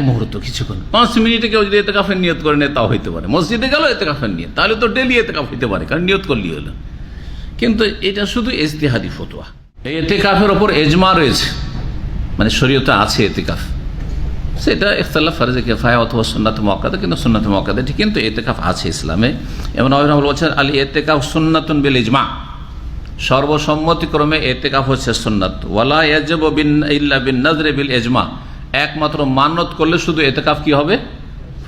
মুহূর্ত কিছুক্ষণ। পাঁচ মিনিটে কেউ যদি এতে কাফের নিয়ত করে নেয়, তাও হইতে পারে। মসজিদে গেল এতে কাফের নিয়ত। তাহলে তো ডেলি এতে কাফ হইতে পারে, কারণ নিয়ত করলি হলো। কিন্তু এটা শুধু এজতেহাদি ফতোয়া। এতে কাফের ওপর এজমা রয়েছে। মানে শরীয়তে আছে এতে কাফ সেটা ইখতাল্লাহ ফারজে কেফায় অথবা সুন্নাত মক্কাদে কিন্তু সুন্নাত মক্কাদে ঠিক কিন্তু এতেকাফ আছে ইসলামে। এবং অভিনব বলছেন, আলী এতেকাফ সুন্নাতুন বিল ইজমা। সর্বসম্মতিক্রমে এতেকাফ হচ্ছে সুন্নাত। ওয়ালা ইয়াজব বিন, ইল্লা বিন নজরে বিল এজমা একমাত্র মানত করলে শুধু এতেকাফ কি হবে?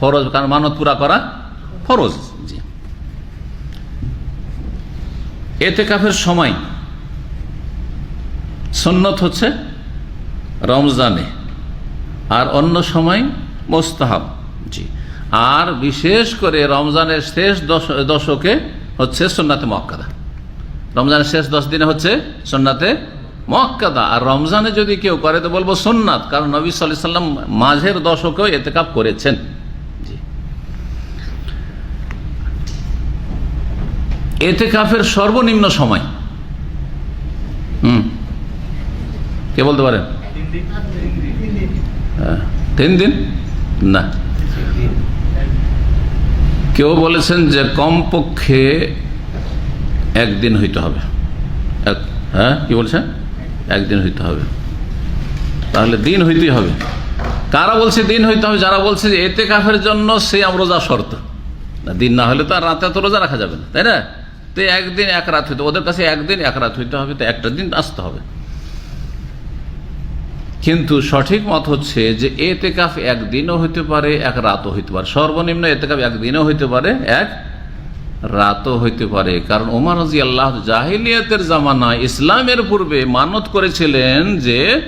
ফরজ, কারণ মানত পুরা করা ফরজ। জি। এতেকাফের সময় সুন্নত হচ্ছে রমজানে, আর অন্য সময় মোস্তাহাব। জি। আর বিশেষ করে রমজানের শেষ দশ- দশকে হচ্ছে সোননাথে মক্কাদা রমজানের শেষ দশ দিনে হচ্ছে সোননাথে মক্কাদা আর রমজানে যদি কেউ করে তো বলব সোননাথ কারণ নবী সাল্লাহ সাল্লাম মাঝের দশকেও এতেকাপ করেছেন। জি। এতেকাফের সর্বনিম্ন সময়। হুম। কে বলতে পারেন? হ্যাঁ, তিন দিন? না। কেউ বলেছেন যে কমপক্ষে একদিন হইতে হবে। হ্যাঁ কি বলছেন? একদিন হইতে হবে। তাহলে দিন হইতেই হবে। কারা বলছে দিন হইতে হবে? যারা বলছে যে এতে কাফের জন্য সে রোজা শর্ত। দিন না হলে তো আর রাতে তো রোজা রাখা যাবে না, তাই না? তো একদিন এক রাত হইতে ওদের কাছে একদিন এক রাত হইতে হবে, তো একটা দিন আসতে হবে। কিন্তু সঠিক মত হচ্ছে যে এতেকাফ একদিনও হইতে পারে, এক রাতও হইতে পারে। সর্বনিম্ন এতে এতেকাফ একদিনও হইতে পারে, এক রাতও হইতে পারে। কারণ ওমর রাজি আল্লাহ জাহিলিয়াতের জামানা ইসলামের পূর্বে মানত করেছিলেন যে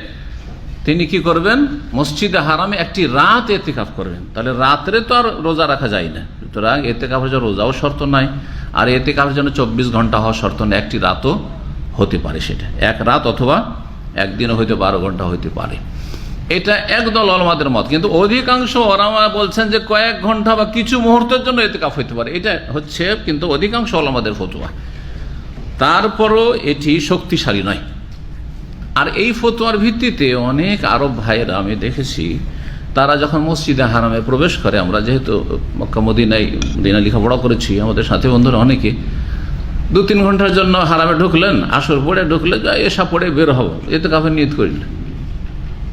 তিনি কি করবেন? মসজিদে হারামে একটি রাত এতেকাফ করবেন। তাহলে রাত্রে তো আর রোজা রাখা যায় না। সুতরাং এতেকাফের জন্য রোজাও শর্ত নাই। আর এতেকাফের জন্য চব্বিশ ঘণ্টা হওয়া শর্ত নেই। একটি রাতও হতে পারে সেটা। এক রাত অথবা একদিনও হইতে বারো ঘণ্টা হইতে পারে। এটা একদল অলমাদের মত, কিন্তু অধিকাংশ ওরামা বলছেন যে কয়েক ঘণ্টা বা কিছু মুহূর্তের জন্য এতে এতেকাফ হইতে পারে। এটা হচ্ছে কিন্তু অধিকাংশ অলমাদের ফতুয়া। তারপরও এটি শক্তিশালী নয়। আর এই ফতোয়ার ভিত্তিতে অনেক আরব ভাইয়েরা, আমি দেখেছি, তারা যখন মসজিদে হারামে প্রবেশ করে, আমরা যেহেতু মক্কা, মদিনায় মদিনা লেখাপড়া করেছি, আমাদের সাথে বন্ধুরা অনেকে দু তিন ঘণ্টার জন্য হারামে ঢুকলেন, আসর পড়ে ঢুকলে এসা পড়ে বের হব এতে কাফে নিয়ত করিল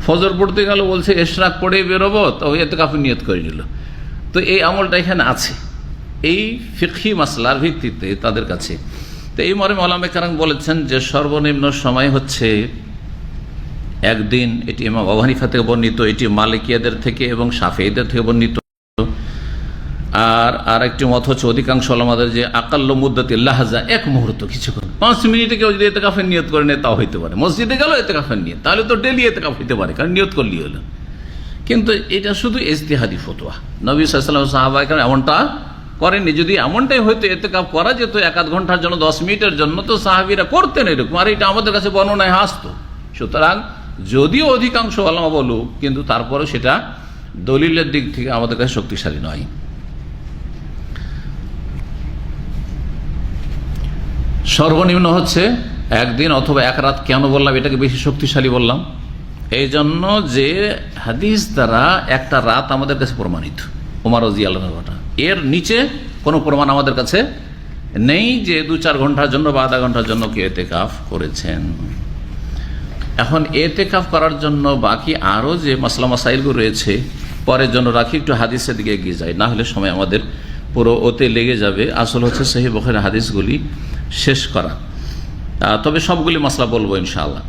ফজর পড়তে গেল, বলছে, এশরাক পড়ে বেরোবো, তো এতে কাপ নিয়ত করে নিল। তো এই আমলটা এখানে আছে। এই ফিকি মাসলার ভিত্তিতে তাদের কাছে। তো এই মরে মলামে কারণ বলেছেন যে, সর্বনিম্ন সময় হচ্ছে একদিন এটি ইমাম অভানিফা থেকে বর্ণিত, এটি মালিকিয়াদের থেকে এবং সাফেইদের থেকে বর্ণিত। আর আর একটি মত হচ্ছে অধিকাংশ আমাদের যে আকাল্য মুদ্দাতি লাহাজা, এক মুহূর্ত কিছুক্ষণ। পাঁচ মিনিটে কেউ যদি এতে কাফের নিয়ত করে নেয়, তাও হইতে পারে। মসজিদে গেল এতে কাফের নিয়ত। তাহলে তো ডেলি এতে কাফ হইতে পারে, কারণ নিয়ত করলি হলো। কিন্তু এটা শুধু ইজতিহাদি ফতোয়া। নবী সাল্লাম সাহাবাই এমনটা করেনি যদি এমনটাই হয়তো এতে কাপ করা যেত, এক আধ ঘণ্টার জন্য, দশ মিনিটের জন্য, তো সাহাবিরা করতেন এরকম। আর এটা আমাদের কাছে বর্ণনায় আসতো। সুতরাং যদিও অধিকাংশ আলামা বলুক, কিন্তু তারপরে সেটা দলিলের দিক থেকে আমাদের কাছে শক্তিশালী নয়। সর্বনিম্ন হচ্ছে একদিন অথবা এক রাত, কেন বললাম? এটাকে বেশি শক্তিশালী বললাম। এই জন্য যে হাদিস দ্বারা একটা রাত আমাদের কাছে প্রমাণিত, উমার রাজি এর নিচে কোনো প্রমাণ আমাদের কাছে নেই যে দু চার ঘণ্টার জন্য বা আধা ঘণ্টার জন্য কে এতে কাফ করেছেন। এখন এতে কাফ করার জন্য বাকি আরও যে মাসলা মাসাইলগুলো রয়েছে, পরের জন্য রাখি, একটু হাদিসের দিকে এগিয়ে যায় না হলে সময় আমাদের পুরো ওতে লেগে যাবে। আসল হচ্ছে সেই বখের হাদিসগুলি। শেষ করা। তবে সবগুলি মশলা বলব ইনশাআল্লাহ।